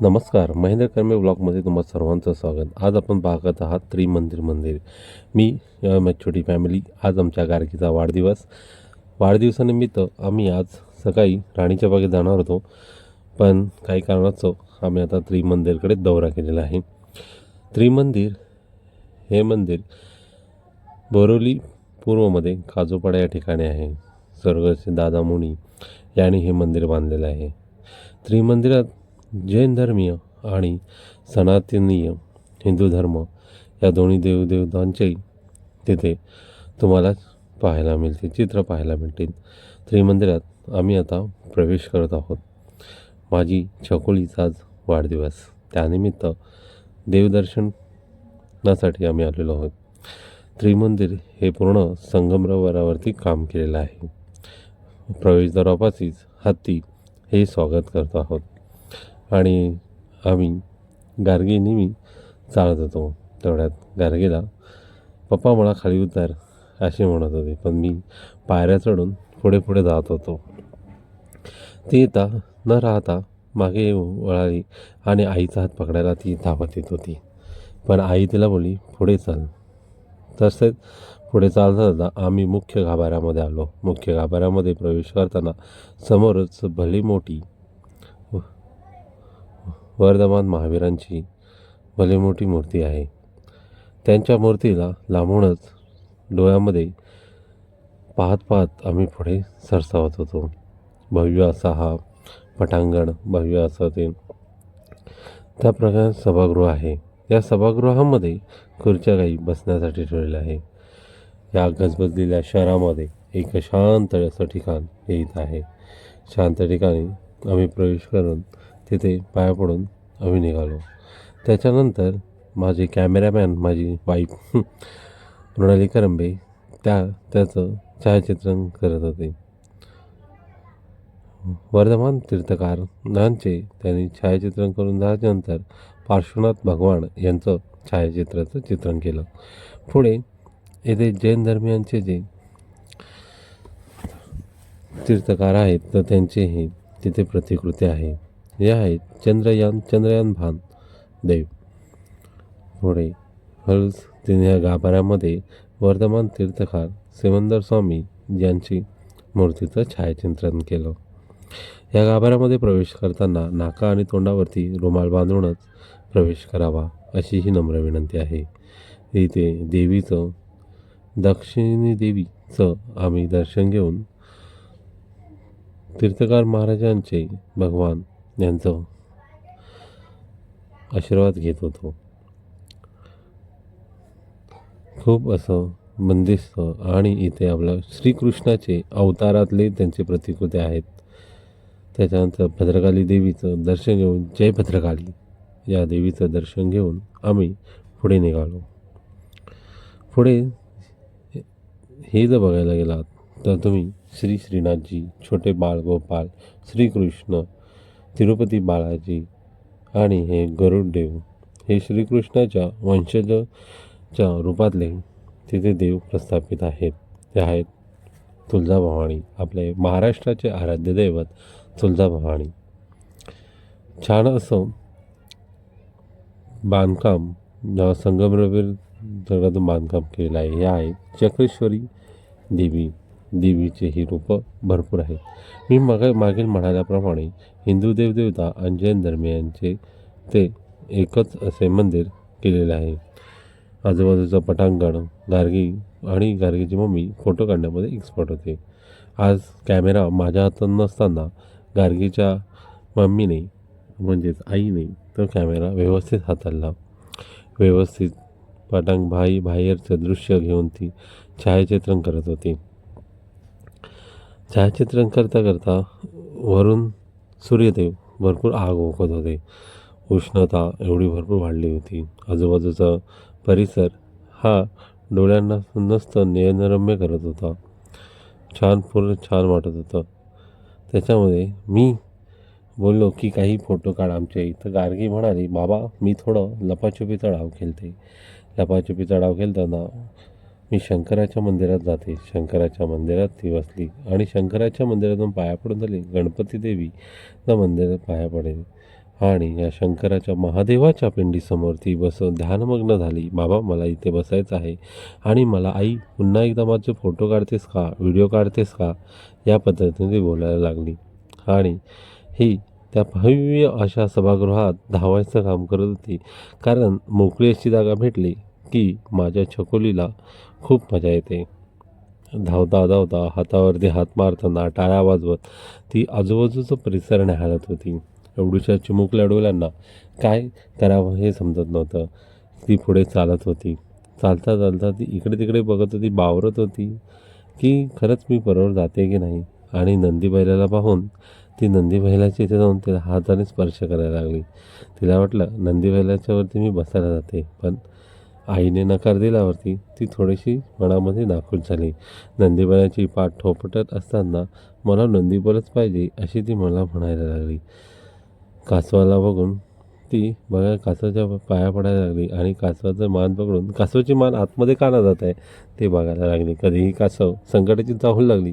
नमस्कार महेंद्र कर्मे ब्लॉगमध्ये तुम्हा सर्वांचं स्वागत. आज आपण पाहत आहात त्रिमंदिर मंदिर. मी छोटी फॅमिली आज आमच्या गार्गीचा वाढदिवस. वाढदिवसानिमित्त आम्ही आज सकाळी राणीच्या बागेत जाणार होतो पण काही कारणास्तव आम्ही आता त्रिमंदिरकडे दौरा केलेला आहे. त्रिमंदिर हे मंदिर बोरिवली पूर्वमध्ये काजूपाडा या ठिकाणी आहे. स्वर्गस्थ दादा मुनी यांनी हे मंदिर बांधलेलं आहे. त्रिमंदिरात जैन धर्मीय आणि सनातनीय हिंदू धर्म या दोन्ही देवदेवतांचेही तिथे तुम्हाला पाहायला मिळतील चित्र पाहायला मिळतील. त्रिमंदिरात आम्ही आता प्रवेश करत आहोत. माझी छकुलीचा आज वाढदिवस. त्यानिमित्त देवदर्शनासाठी आम्ही आलेलो आहोत. त्रिमंदिर हे पूर्ण संगमरवरावरती काम केलेलं आहे. प्रवेशद्वारापाशीच हत्ती हे स्वागत करत आहोत. आणि आम्ही गार्गी नेहमी चालत होतो तेवढ्यात गार्गीला पप्पा मला खाली उतार असे म्हणत होते. पण मी पायऱ्या चढून पुढे पुढे जात होतो. ती येता न राहता मागे वळाली आणि आईचा हात पकडायला ती धावत येत होती. पण आई तिला बोलली पुढे चाल. तसेच पुढे चालता जाता आम्ही मुख्य गाभाऱ्यामध्ये आलो. मुख्य गाभाऱ्यामध्ये प्रवेश करताना समोरच भली मोठी वर्धमान महावीरांची भले मोठी मूर्ती आहे. त्यांच्या मूर्तीला लांबूनच डोळ्यामध्ये पाहत पाहत आम्ही पुढे सरसावत होतो. भव्य असा हा पटांगण भव्य असं ते. त्या प्रकारे सभागृह आहे. या सभागृहामध्ये खुर्च्या काही बसण्यासाठी ठेवलेल्या आहे. या गजबजलेल्या शहरामध्ये एक शांत असं ठिकाण हे इथं आहे. शांत ठिकाणी आम्ही प्रवेश करून तिथे पाया पडून आम्ही निघालो. त्याच्यानंतर माझे कॅमेरामॅन माझी वाईफ मृणाली करंबे त्या त्याचं छायाचित्रण करत होते. वर्धमान तीर्थकारांचे त्यांनी छायाचित्रण करून झाल्यानंतर पार्श्वनाथ भगवान यांचं छायाचित्राचं चित्रण केलं. पुढे येथे जैन धर्मियांचे जे तीर्थकार आहेत तर त्यांचेही तिथे प्रतिकृती आहे. हे आहेत चंद्रयान चंद्रयान भान देव. पुढे हल्स तिने या गाभाऱ्यामध्ये वर्धमान तीर्थकार सिमंदर स्वामी यांची मूर्तीचं छायाचित्रण केलं. या गाभाऱ्यामध्ये प्रवेश करताना नाका आणि तोंडावरती रुमाल बांधूनच प्रवेश करावा अशी ही नम्र विनंती आहे. इथे देवीचं दक्षिणी देवीचं आम्ही दर्शन घेऊन तीर्थकार महाराजांचे भगवान यांचं आशीर्वाद घेत होतो. खूप असं बंदिस्त आणि इथे आपलं श्रीकृष्णाचे अवतारातले त्यांचे प्रतिकृती आहेत. त्याच्यानंतर भद्रकाली देवीचं दर्शन घेऊन जय भद्रकाली या देवीचं दर्शन घेऊन आम्ही पुढे निघालो. पुढे हे जर बघायला गेलात तर तुम्ही श्री श्रीनाथजी छोटे बाळ गोपाल श्रीकृष्ण तिरुपती बाळाजी आणि हे गरुडदेव हे श्रीकृष्णाच्या वंशजच्या रूपातले तिथे देव प्रस्थापित आहेत. ते आहेत तुळजाभवानी आपले महाराष्ट्राचे आराध्य दैवत तुळजाभवानी. छान असं बांधकाम संगमरवीर जगातून बांधकाम केलेलं आहे हे आहे चक्रेश्वरी देवी. देवीचे ही रूपं भरपूर आहेत. मी मग मागील म्हणाल्याप्रमाणे हिंदू देवदेवता आणि जैन धर्मियांचे ते एकच असे मंदिर केलेले आहे. आजूबाजूचं पटांगण गार्गी आणि गार्गीची मम्मी फोटो काढण्यामध्ये एक्सपर्ट होते. आज कॅमेरा माझ्या हातात नसताना गार्गीच्या मम्मीने म्हणजेच आईने तो कॅमेरा व्यवस्थित हाताळला. व्यवस्थित पटांग भाई बाहेरचं दृश्य घेऊन ती छायाचित्रण करत होती. छायाचित्रण करता करता वरून सूर्यदेव भरपूर आग ओकत होते. उष्णता एवढी भरपूर वाढली होती. आजूबाजूचा परिसर हा डोळ्यांना नसतं नयनरम्य करत होता. छान पूर्ण छान वाटत होतं. त्याच्यामध्ये मी बोललो की काही फोटो काढ आमच्या इथं गार्गी म्हणाली बाबा मी थोडं लपाछुपीचा डाव खेळते. लपाछुपीचा डाव खेळताना मी शंकराच्या मंदिरात जाते. शंकराच्या मंदिरात ती बसली. आणि शंकराच्या मंदिरातून पाया पडून झाली. गणपती देवी त्या मंदिरात पाया पडेल. आणि या शंकराच्या महादेवाच्या पिंडीसमोर ती बसून ध्यानमग्न झाली. बाबा मला इथे बसायचं आहे. आणि मला आई पुन्हा एकदा माझे फोटो काढतेस का? व्हिडिओ काढतेस का? या पद्धतीने ती बोलायला लागली. आणि ही त्या भव्य अशा सभागृहात धावायचं काम करत होती. कारण मोकळी अशी जागा भेटली. की माझ्या छकोलीला खूप मजा येते. धावता धावता हातावरती हात मारताना टाळ्या वाजवत ती आजूबाजूचा परिसर न्याहाळत होती. एवढूशा चिमुकल्या डोळ्यांना काय करावं हे समजत नव्हतं. ती पुढे चालत होती. चालता चालता ती इकडे तिकडे बघत होती बावरत होती की खरंच मी बरोबर जाते की नाही? आणि नंदी बैलाला पाहून ती नंदी बैलाच्या इथे जाऊन तिला हाताने स्पर्श करायला लागली. तिला वाटलं नंदी बैलाच्यावरती मी बसायला जाते पण आईने नकार दिल्यावरती ती थोडीशी मनामध्ये नाखुश झाली. नंदीबळाची पाठ ठोपटत असताना मला नंदीबळच पाहिजे अशी ती मला म्हणायला लागली. कासवाला बघून ती बघा कासवाच्या पाया पडायला लागली आणि कासवाचं मान पकडून कासवाची मान आतमध्ये काना जात आहे ते बघायला लागली. कधीही कासव संकटाची चाहूल लागली.